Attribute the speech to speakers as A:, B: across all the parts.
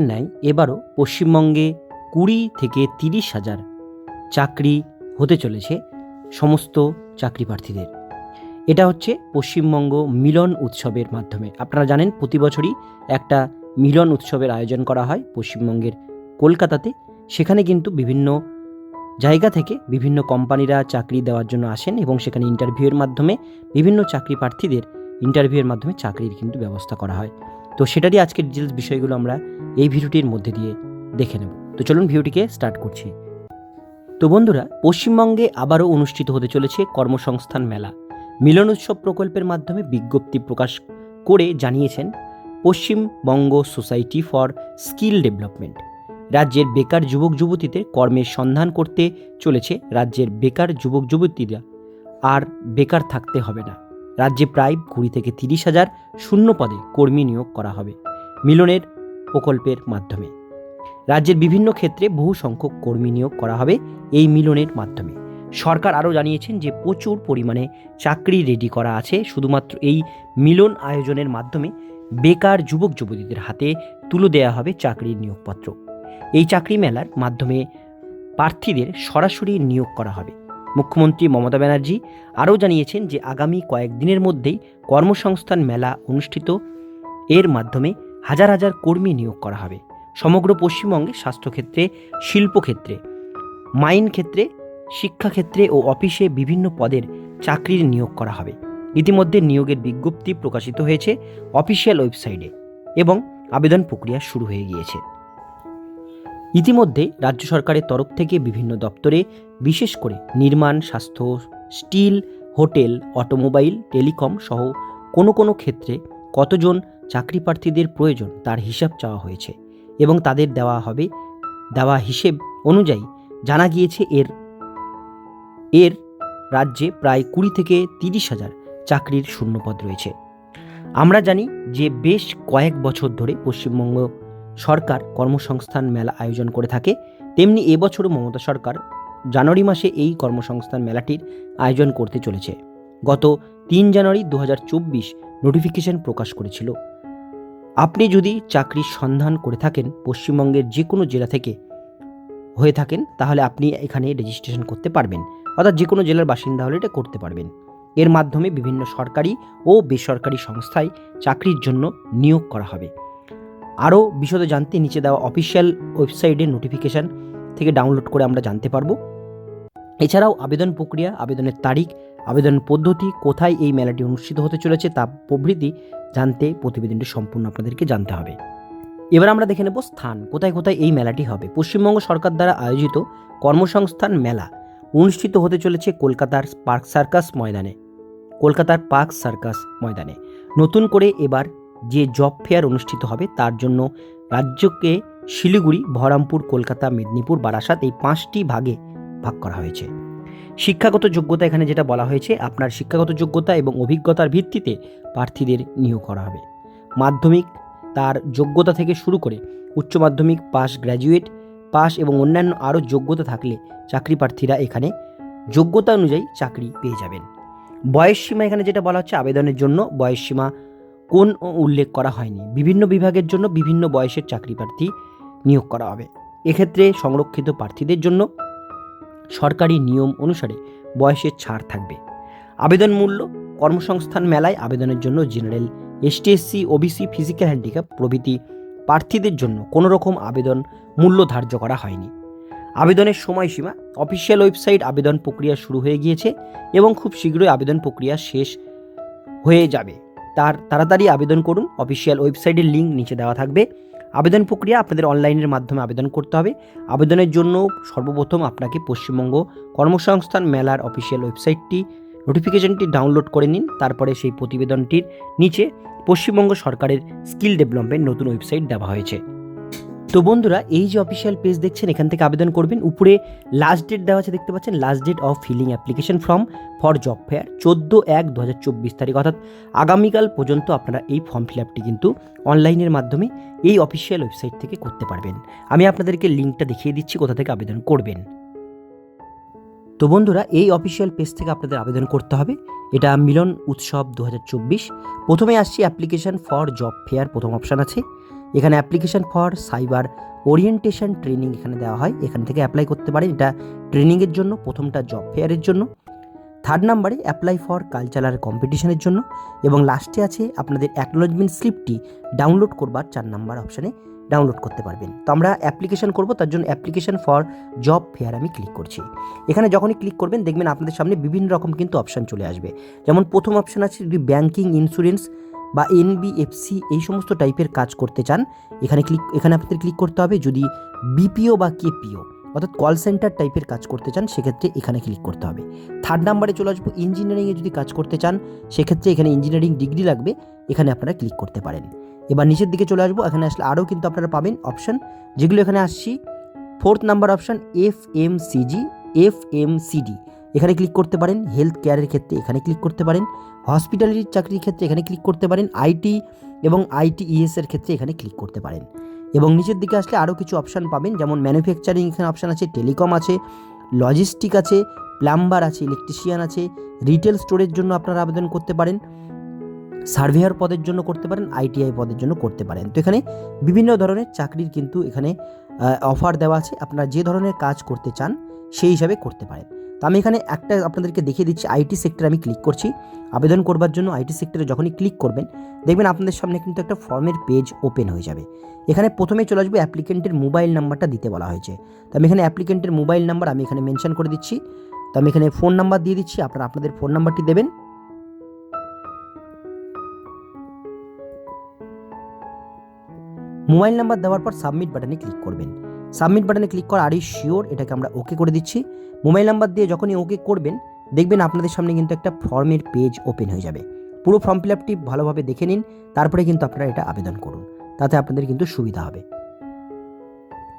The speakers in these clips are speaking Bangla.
A: ন্যায় এবারও পশ্চিমবঙ্গে কুড়ি থেকে তিরিশ হাজার চাকরি হতে চলেছে সমস্ত চাকরি প্রার্থীদের এটা হচ্ছে পশ্চিমবঙ্গ মিলন উৎসবের মাধ্যমে। আপনারা জানেন, প্রতি বছরই একটা মিলন উৎসবের আয়োজন করা হয় পশ্চিমবঙ্গের কলকাতাতে। সেখানে কিন্তু বিভিন্ন জায়গা থেকে বিভিন্ন কোম্পানিরা চাকরি দেওয়ার জন্য আসেন এবং সেখানে ইন্টারভিউয়ের মাধ্যমে বিভিন্ন চাকরি প্রার্থীদের ইন্টারভিউয়ের মাধ্যমে চাকরির কিন্তু ব্যবস্থা করা হয়। তো সেটারই আজকের ডিটেলস বিষয়গুলো আমরা এই ভিডিওটির মধ্যে দিয়ে দেখে নেব। তো চলুন ভিডিওটিকে স্টার্ট করছি। তো বন্ধুরা, পশ্চিমবঙ্গে আবারও অনুষ্ঠিত হতে চলেছে কর্মসংস্থান মেলা। মিলন উৎসব প্রকল্পের মাধ্যমে বিজ্ঞপ্তি প্রকাশ করে জানিয়েছেন Paschimbanga society for skill development রাজ্যের বেকার যুবক যুবতীদের কর্মের সন্ধান করতে চলেছে রাজ্যের বেকার যুবক যুবতীরা। আর বেকার থাকতে হবে না। রাজ্যে প্রায় কুড়ি থেকে তিরিশ হাজার শূন্য পদে কর্মী নিয়োগ করা হবে মিলনের প্রকল্পের মাধ্যমে। রাজ্যের বিভিন্ন ক্ষেত্রে বহু সংখ্যক কর্মী নিয়োগ করা হবে এই মিলনের মাধ্যমে। সরকার আরও জানিয়েছেন যে প্রচুর পরিমাণে চাকরি রেডি করা আছে, শুধুমাত্র এই মিলন আয়োজনের মাধ্যমে বেকার যুবক যুবতীদের হাতে তুলে দেওয়া হবে চাকরির নিয়োগপত্র। এই চাকরি মেলার মাধ্যমে প্রার্থীদের সরাসরি নিয়োগ করা হবে। মুখ্যমন্ত্রী মমতা ব্যানার্জি আরও জানিয়েছেন যে আগামী কয়েকদিনের মধ্যেই কর্মসংস্থান মেলা অনুষ্ঠিত। এর মাধ্যমে হাজার হাজার কর্মী নিয়োগ করা হবে। সমগ্র পশ্চিমবঙ্গে স্বাস্থ্যক্ষেত্রে, শিল্পক্ষেত্রে, মাইন ক্ষেত্রে, শিক্ষাক্ষেত্রে ও অফিসে বিভিন্ন পদের চাকরির নিয়োগ করা হবে। ইতিমধ্যে নিয়োগের বিজ্ঞপ্তি প্রকাশিত হয়েছে অফিসিয়াল ওয়েবসাইটে এবং আবেদন প্রক্রিয়া শুরু হয়ে গিয়েছে। ইতিমধ্যে রাজ্য সরকারের তরফ থেকে বিভিন্ন দপ্তরে বিশেষ করে নির্মাণ, স্বাস্থ্য, স্টিল, হোটেল, অটোমোবাইল, টেলিকম সহ কোনো কোনো ক্ষেত্রে কতজন চাকরি প্রার্থীদের প্রয়োজন তার হিসাব চাওয়া হয়েছে এবং তাদের দেওয়া হবে, দেওয়া হিসেব অনুযায়ী জানা গিয়েছে এর এর রাজ্যে প্রায় কুড়ি থেকে তিরিশ হাজার চাকরির শূন্যপদ রয়েছে। আমরা জানি যে বেশ কয়েক বছর ধরে পশ্চিমবঙ্গ সরকার কর্মসংস্থান মেলা আয়োজন করে থাকে, তেমনি এবছরও মমতা সরকার জানুয়ারি মাসে এই কর্মসংস্থান মেলাটির আয়োজন করতে চলেছে। গত তিন জানুয়ারি দু হাজার চব্বিশ নোটিফিকেশন প্রকাশ করেছিল। আপনি যদি চাকরির সন্ধান করে থাকেন, পশ্চিমবঙ্গের যে কোনো জেলা থেকে হয়ে থাকেন, তাহলে আপনি এখানে রেজিস্ট্রেশন করতে পারবেন। অর্থাৎ যে কোনো জেলার বাসিন্দা হলে এটা করতে পারবেন। এর মাধ্যমে বিভিন্ন সরকারি ও বেসরকারি সংস্থায় চাকরির জন্য নিয়োগ করা হবে। আরও বিশদে জানতে নিচে দেওয়া অফিসিয়াল ওয়েবসাইটের নোটিফিকেশান থেকে ডাউনলোড করে আমরা জানতে পারব। এছাড়াও আবেদন প্রক্রিয়া, আবেদনের তারিখ, আবেদন পদ্ধতি, কোথায় এই মেলাটি অনুষ্ঠিত হতে চলেছে তা প্রভৃতি জানতে প্রতিবেদনটি সম্পূর্ণ আপনাদেরকে জানতে হবে। এবার আমরা দেখে নেব স্থান, কোথায় কোথায় এই মেলাটি হবে? পশ্চিমবঙ্গ সরকার দ্বারা আয়োজিত কর্মসংস্থান মেলা অনুষ্ঠিত হতে চলেছে কলকাতার পার্ক সার্কাস ময়দানে। কলকাতার পার্ক সার্কাস ময়দানে। নতুন করে এবার যে জব ফেয়ার অনুষ্ঠিত হবে তার জন্য রাজ্যকে শিলিগুড়ি, বহরমপুর, কলকাতা, মেদিনীপুর, বারাসাত এই পাঁচটি ভাগে ভাগ করা হয়েছে। শিক্ষাগত যোগ্যতা এখানে যেটা বলা হয়েছে, আপনার শিক্ষাগত যোগ্যতা এবং অভিজ্ঞতার ভিত্তিতে প্রার্থীদের নিয়োগ করা হবে। মাধ্যমিক তার যোগ্যতা থেকে শুরু করে উচ্চ মাধ্যমিক, পাস, গ্র্যাজুয়েট, পাস এবং অন্যান্য আরও যোগ্যতা থাকলে চাকরি প্রার্থীরা এখানে যোগ্যতা অনুযায়ী চাকরি পেয়ে যাবেন। বয়স সীমা এখানে যেটা বলা হচ্ছে আবেদনের জন্য বয়স সীমা কোন উল্লেখ করা হয়নি। বিভিন্ন বিভাগের জন্য বিভিন্ন বয়সের চাকরি প্রার্থী নিয়োগ করা হবে। এক্ষেত্রে সংরক্ষিত প্রার্থীদের জন্য সরকারি নিয়ম অনুসারে বয়সের ছাড় থাকবে। আবেদন মূল্য, কর্মসংস্থান মেলায় আবেদনের জন্য general, ST SC, OBC, physical handicap প্রভৃতি প্রার্থীদের জন্য কোনো রকম আবেদন মূল্য ধার্য করা হয়নি। আবেদনের সময়সীমা, অফিসিয়াল ওয়েবসাইট আবেদন প্রক্রিয়া শুরু হয়ে গিয়েছে এবং খুব শীঘ্রই আবেদন প্রক্রিয়া শেষ হয়ে যাবে। তার তাড়াতাড়ি আবেদন করুন, অফিসিয়াল ওয়েবসাইটের লিঙ্ক নিচে দেওয়া থাকবে। আবেদন প্রক্রিয়া আপনাদের অনলাইনের মাধ্যমে আবেদন করতে হবে। আবেদনের জন্য সর্বপ্রথম আপনাকে পশ্চিমবঙ্গ কর্মসংস্থান মেলার অফিসিয়াল ওয়েবসাইটটি, নোটিফিকেশনটি ডাউনলোড করে নিন, তারপরে সেই প্রতিবেদনটির নিচে পশ্চিমবঙ্গ সরকারের স্কিল ডেভেলপমেন্ট নতুন ওয়েবসাইট দেওয়া হয়েছে। তো বন্ধুরা, এই যে অফিসিয়াল পেজ দেখছেন, এখান থেকে আবেদন করবেন। উপরে লাস্ট ডেট দেওয়া আছে, দেখতে পাচ্ছেন last date of filling application form for job fair চোদ্দ এক দু হাজার চব্বিশ তারিখ। অর্থাৎ আগামীকাল পর্যন্ত আপনারা এই ফর্ম ফিল আপটি কিন্তু অনলাইনের মাধ্যমে এই অফিসিয়াল ওয়েবসাইট থেকে করতে পারবেন। আমি আপনাদেরকে লিঙ্কটা দেখিয়ে দিচ্ছি, কোথা থেকে আবেদন করবেন। তো বন্ধুরা, এই অফিসিয়াল পেজ থেকে আপনাদের আবেদন করতে হবে। এটা মিলন উৎসব দু হাজার চব্বিশ। প্রথমে আসছি অ্যাপ্লিকেশন ফর জব ফেয়ার প্রথম অপশান আছে। এখানে application for cyber orientation training এখানে দেওয়া হয়। এখান থেকে অ্যাপ্লাই করতে পারেন। এটা ট্রেনিংয়ের জন্য, প্রথমটা জব ফেয়ারের জন্য। থার্ড নাম্বারে অ্যাপ্লাই ফর কালচারাল কম্পিটিশনের জন্য। এবং লাস্টে আছে আপনাদের অ্যাকনোলজমেন্ট স্লিপটি ডাউনলোড করবার চার নাম্বার অপশানে ডাউনলোড করতে পারবেন। তো আমরা অ্যাপ্লিকেশন করব, তার জন্য অ্যাপ্লিকেশন ফর জব ফেয়ার আমি ক্লিক করছি। এখানে যখনই ক্লিক করবেন, দেখবেন আপনাদের সামনে বিভিন্ন রকম কিন্তু অপশান চলে আসবে। যেমন প্রথম অপশান আছে ব্যাঙ্কিং ইন্স্যুরেন্স বা এনবিএফসি এই সমস্ত টাইপের কাজ করতে চান, এখানে ক্লিক এখানে আপনাদের ক্লিক করতে হবে যদি বিপিও বা কেপিও অর্থাৎ কল সেন্টার টাইপের কাজ করতে চান, সেক্ষেত্রে এখানে ক্লিক করতে হবে। থার্ড নাম্বারে চলে আসব ইঞ্জিনিয়ারিংয়ে যদি কাজ করতে চান, সেক্ষেত্রে এখানে ইঞ্জিনিয়ারিং ডিগ্রি লাগবে, এখানে আপনারা ক্লিক করতে পারেন। এবার নিচের দিকে চলে আসব, এখানে আসলে আরও কিন্তু আপনারা পাবেন অপশান যেগুলো এখানে আসছি। Fourth number option F M CG F M CD এখানে ক্লিক করতে পারেন হেলথ কেয়ারের ক্ষেত্রে এখানে ক্লিক করতে পারেন। হসপিটালিটির চাকরির ক্ষেত্রে এখানে ক্লিক করতে পারেন আইটি এবং আইটি ইএস এর ক্ষেত্রে এখানে ক্লিক করতে পারেন। এবং নিচের দিকে আসলে আরও কিছু অপশান পাবেন, যেমন ম্যানুফ্যাকচারিং এখানে অপশান আছে টেলিকম আছে লজিস্টিক আছে প্লাম্বার আছে ইলেকট্রিশিয়ান আছে রিটেল স্টোরের জন্য আপনারা আবেদন করতে পারেন সার্ভেয়ার পদের জন্য করতে পারেন আইটিআই পদের জন্য করতে পারেন। তো এখানে বিভিন্ন ধরনের চাকরির কিন্তু এখানে অফার দেওয়া আছে। আপনারা যে ধরনের কাজ করতে চান সেই হিসাবে করতে পারেন। তো আমি এখানে একটা আপনাদেরকে দেখিয়ে দিচ্ছি আইটি সেক্টর আমি ক্লিক করছি। আবেদন করবার জন্য আইটি সেক্টরে যখনই ক্লিক করবেন, দেখবেন আপনাদের সামনে কিন্তু একটা ফর্মের পেজ ওপেন হয়ে যাবে। এখানে প্রথমে চলে আসবে অ্যাপ্লিকেন্টের মোবাইল নাম্বারটা দিতে বলা হয়েছে। তো আমি এখানে অ্যাপ্লিকেন্টের মোবাইল নাম্বার আমি এখানে মেনশন করে দিচ্ছি। তো আমি এখানে ফোন নাম্বার দিয়ে দিচ্ছি, আপনারা আপনাদের ফোন নাম্বারটি দেবেন। মোবাইল নাম্বার দেওয়ার পর সাবমিট বাটনে ক্লিক করবেন। সাবমিট বাটনে ক্লিক করা আর শিওর এটাকে আমরা ওকে করে দিচ্ছি। মোবাইল নাম্বার দিয়ে যখনই ওকে করবেন, দেখবেন আপনাদের সামনে কিন্তু একটা ফর্মের পেজ ওপেন হয়ে যাবে। পুরো ফর্ম ফিল আপটি ভালোভাবে দেখে নিন, তারপরে কিন্তু আপনারা এটা আবেদন করুন। তাতে আপনাদের কিন্তু সুবিধা হবে।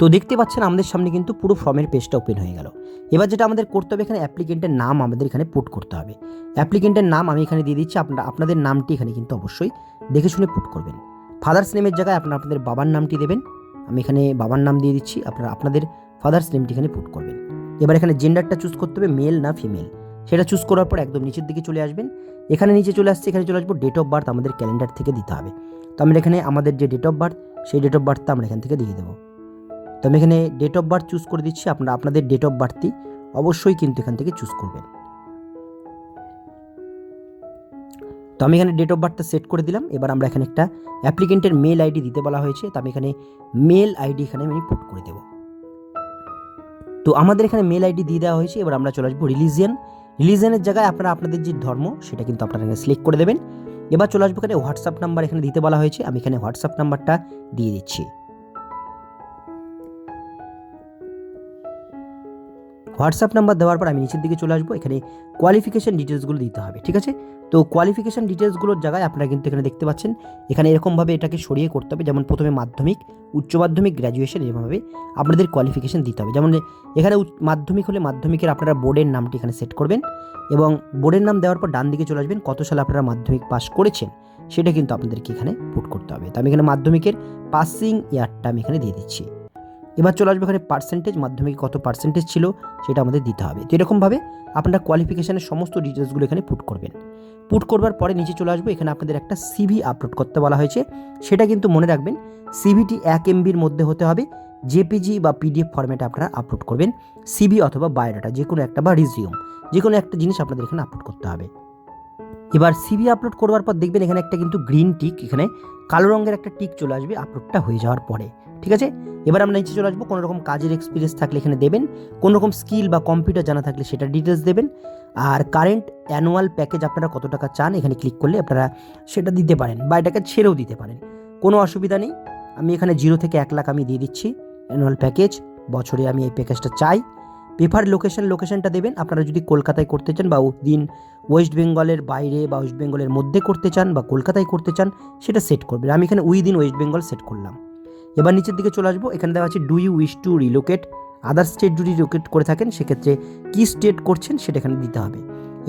A: তো দেখতে পাচ্ছেন, আমাদের সামনে কিন্তু পুরো ফর্মের পেজটা ওপেন হয়ে গেল। এবার যেটা আমাদের করতে হবে, এখানে অ্যাপ্লিকেন্টের নাম আমাদের এখানে পুট করতে হবে। অ্যাপ্লিকেন্টের নাম আমি এখানে দিয়ে দিচ্ছি, আপনারা, আপনাদের নামটি এখানে কিন্তু অবশ্যই দেখে শুনে পুট করবেন। ফাদার্স নেমের জায়গায় আপনারা, আপনাদের বাবার নামটি দেবেন। আমি এখানে বাবার নাম দিয়ে দিচ্ছি, আপনারা, আপনাদের ফাদার্স নেমটি এখানে পুট করবেন। এবার এখানে জেন্ডারটা চুজ করতে হবে মেল না ফিমেল সেটা চুজ করার পর একদম নিচের দিকে চলে আসবেন। এখানে নিচে চলে আসছে, এখানে চলে আসব ডেট অফ বার্থ আমাদের ক্যালেন্ডার থেকে দিতে হবে। তো আমরা এখানে আমাদের যে ডেট অফ বার্থ সেই ডেট অফ বার্থটা আমরা এখান থেকে দিয়ে দেবো। তো আমি এখানে ডেট অফ বার্থ চুজ করে দিচ্ছি, আপনারা, আপনাদের ডেট অফ বার্থটি অবশ্যই কিন্তু এখান থেকে চুজ করবেন। তো আমি এখানে ডেট অফ বার্থটা সেট করে দিলাম। এবার আমরা এখানে একটা অ্যাপ্লিকেন্টের মেল আইডি দিতে বলা হয়েছে। তো আমি এখানে মেল আইডি এখানে আমি পুট করে দেবো। তো আমাদের এখানে মেল আইডি দিয়ে দেওয়া হয়েছে। এবার আমরা চলে আসব রিলিজিয়ান রিলিজিয়ানের জায়গায় আপনারা, আপনাদের যে ধর্ম, সেটা কিন্তু আপনারা এখানে সিলেক্ট করে দেবেন। এবার চলে আসব এখানে হোয়াটসঅ্যাপ নাম্বার এখানে দিতে বলা হয়েছে। আমি এখানে হোয়াটসঅ্যাপ নাম্বারটা দিয়ে দিচ্ছি। হোয়াটসঅ্যাপ নাম্বার দেওয়ার পর আমি নিচের দিকে চলে আসব, এখানে কোয়ালিফিকেশান ডিটেলসগুলো দিতে হবে, ঠিক আছে? তো কোয়ালিফিকেশান ডিটেলসগুলোর জায়গায় আপনারা কিন্তু এখানে দেখতে পাচ্ছেন, এখানে এরকমভাবে এটাকে সরিয়ে করতে হবে, যেমন প্রথমে মাধ্যমিক, উচ্চ মাধ্যমিক গ্র্যাজুয়েশন এরকমভাবে আপনাদের কোয়ালিফিকেশান দিতে হবে। যেমন এখানে মাধ্যমিক হলে মাধ্যমিকের আপনারা বোর্ডের নামটি এখানে সেট করবেন এবং বোর্ডের নাম দেওয়ার পর ডান দিকে চলে আসবেন, কত সালে আপনারা মাধ্যমিক পাস করেছেন, সেটা কিন্তু আপনাদেরকে এখানে পুট করতে হবে। তো আমি এখানে মাধ্যমিকের পাসিং ইয়ারটা আমি এখানে দিয়ে দিচ্ছি। এবার চলে আসবে এখানে পার্সেন্টেজ মাধ্যমিকে কত পার্সেন্টেজ ছিল সেটা আমাদের দিতে হবে। তো এরকমভাবে আপনারা কোয়ালিফিকেশানের সমস্ত ডিটেলসগুলো এখানে পুট করবেন। পুট করবার পরে নিচে চলে আসব, এখানে আপনাদের একটা সিভি আপলোড করতে বলা হয়েছে। সেটা কিন্তু মনে রাখবেন সিভিটি এক এমবির মধ্যে হতে হবে জেপিজি বা পিডিএফ ফরম্যাটে আপনারা আপলোড করবেন সিভি অথবা বায়োডাটা যে কোনো একটা বা রিজিউম যে কোনো একটা জিনিস আপনাদের এখানে আপলোড করতে হবে। এবার সিভি আপলোড করবার পর দেখবেন এখানে একটা কিন্তু গ্রিন টিক এখানে কালো রঙের একটা টিক চলে আসবে আপলোডটা হয়ে যাওয়ার পরে, ঠিক আছে? এবার আমরা নিচে চলে আসব। কোনো রকম কাজের এক্সপিরিয়েন্স থাকলে এখানে দেবেন কোনো রকম স্কিল বা কম্পিউটার জানা থাকলে সেটা ডিটেলস দেবেন। আর কারেন্ট অ্যানুয়াল প্যাকেজ আপনারা কত টাকা চান এখানে ক্লিক করলে আপনারা সেটা দিতে পারেন বা এটাকে ছেড়েও দিতে পারেন। কোনো অসুবিধা নেই। আমি এখানে জিরো থেকে এক লাখ আমি দিয়ে দিচ্ছি অ্যানুয়াল প্যাকেজ বছরে আমি এই প্যাকেজটা চাই। পেপার লোকেশন লোকেশনটা দেবেন। আপনারা যদি কলকাতায় করতে চান বা দিন ওয়েস্ট বেঙ্গলের বাইরে বা ওয়েস্ট বেঙ্গলের মধ্যে করতে চান বা কলকাতায় করতে চান, সেটা সেট করবেন। আমি এখানে উইদিন ওয়েস্ট বেঙ্গল সেট করলাম। এবার নিচের দিকে চলে আসব। এখানে দেওয়া আছে do you wish to relocate other state যদি রিলোকেট করে থাকেন, সেক্ষেত্রে কী স্টেট করছেন সেটা এখানে দিতে হবে।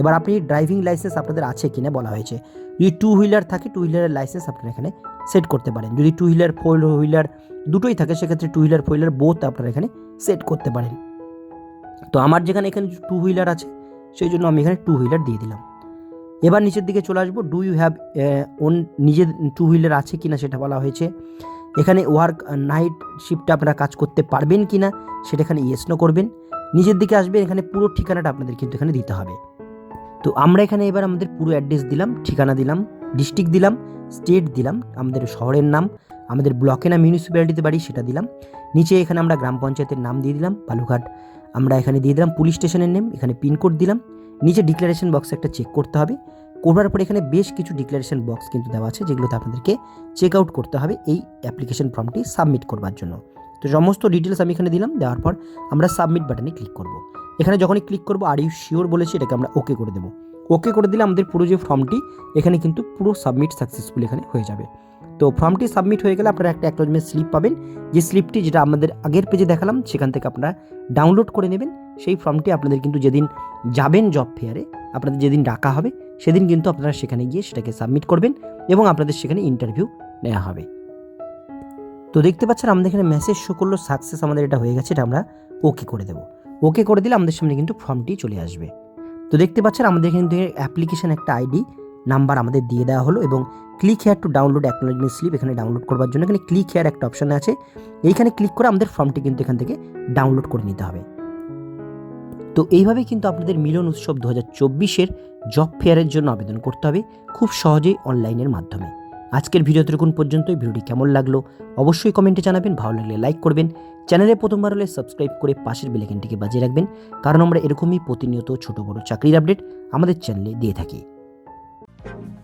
A: এবার আপনি ড্রাইভিং লাইসেন্স আপনাদের আছে কিনা বলা হয়েছে। যদি টু হুইলার থাকে টু হুইলারের লাইসেন্স আপনারা এখানে সেট করতে পারেন। যদি টু হুইলার ফোর হুইলার দুটোই থাকে, সেক্ষেত্রে two wheeler four wheeler both আপনারা এখানে সেট করতে পারেন। তো আমার যেখানে এখানে টু হুইলার আছে, সেই জন্য আমি এখানে টু হুইলার দিয়ে দিলাম। এবার নিচের দিকে চলে আসব। ডু ইউ হ্যাভ ওন নিজের টু হুইলার আছে কিনা সেটা বলা হয়েছে। এখানে ওয়ার্ক নাইট শিফটে আপনারা কাজ করতে পারবেন কি না সেটা এখানে ইয়েস নো করবেন। নিজের দিকে আসবেন, এখানে পুরো ঠিকানাটা আপনাদের কিন্তু এখানে দিতে হবে। তো আমরা এখানে এবার আমাদের পুরো অ্যাড্রেস দিলাম, ঠিকানা দিলাম ডিস্ট্রিক্ট দিলাম স্টেট দিলাম, আমাদের শহরের নাম, আমাদের ব্লকে না মিউনিসিপ্যালিটিতে বাড়ি সেটা দিলাম। নিচে এখানে আমরা গ্রাম পঞ্চায়েতের নাম দিয়ে দিলাম বালুঘাট আমরা এখানে দিয়ে দিলাম, পুলিশ স্টেশনের নেম এখানে পিনকোড দিলাম। নিচে ডিক্লারেশন বক্সে একটা চেক করতে হবে। করবার পর এখানে বেশ কিছু ডিক্লারেশন বক্স কিন্তু দেওয়া আছে, যেগুলোতে আপনাদেরকে চেক আউট করতে হবে এই অ্যাপ্লিকেশন ফর্মটি সাবমিট করবার জন্য। তো সমস্ত ডিটেলস আমি এখানে দিলাম, দেওয়ার পর আমরা সাবমিট বাটনে ক্লিক করব। এখানে যখনই ক্লিক করব আর ইউ শিওর বলেছি, এটাকে আমরা ওকে করে দেবো। ওকে করে দিলে আমাদের পুরো যে ফর্মটি এখানে কিন্তু পুরো সাবমিট সাকসেসফুল এখানে হয়ে যাবে। তো ফর্মটি সাবমিট হয়ে গেলে আপনারা একটা অ্যাকনোলজমেন্ট স্লিপ পাবেন। যে স্লিপটি যেটা আমাদের আগের পেজে দেখালাম, সেখান থেকে আপনারা ডাউনলোড করে নেবেন। সেই ফর্মটি আপনাদের কিন্তু যেদিন যাবেন জব ফেয়ারে আপনাদের যেদিন ডাকা হবে, সেদিন কিন্তু আপনারা সেখানে গিয়ে সেটাকে সাবমিট করবেন এবং আপনাদের সেখানে ইন্টারভিউ নেওয়া হবে। তো দেখতে পাচ্ছেন আমাদের এখানে মেসেজ শো করল সাকসেস আমাদের এটা হয়ে গেছে, এটা আমরা ওকে করে দেবো। ওকে করে দিলে আমাদের সামনে কিন্তু ফর্মটি চলে আসবে। তো দেখতে পাচ্ছেন আমাদের কিন্তু অ্যাপ্লিকেশন একটা আইডি নাম্বার আমাদের দিয়ে দেওয়া হলো এবং click here to download acknowledgement slip এখানে ডাউনলোড করবার জন্য এখানে ক্লিক হেয়ার একটা অপশন আছে। এইখানে ক্লিক করে আমাদের ফর্মটি কিন্তু এখান থেকে ডাউনলোড করে নিতে হবে। তো এইভাবেই কিন্তু আপনাদের মিলন উৎসব দু হাজার চব্বিশের জব ফেয়ারের জন্য আবেদন করতে হবে খুব সহজেই অনলাইনের মাধ্যমে। আজকের ভিডিও ততক্ষণ পর্যন্ত ভিডিওটি কেমন লাগল অবশ্যই কমেন্টে জানাবেন। ভালো লাগলে লাইক করবেন। চ্যানেলে প্রথমবার হলে সাবস্ক্রাইব করে পাশের বেলাইকনটিকে বাজিয়ে রাখবেন। কারণ আমরা এরকমই প্রতিনিয়ত ছোট বড় চাকরির আপডেট আমাদের চ্যানেলে দিয়ে থাকি। thank you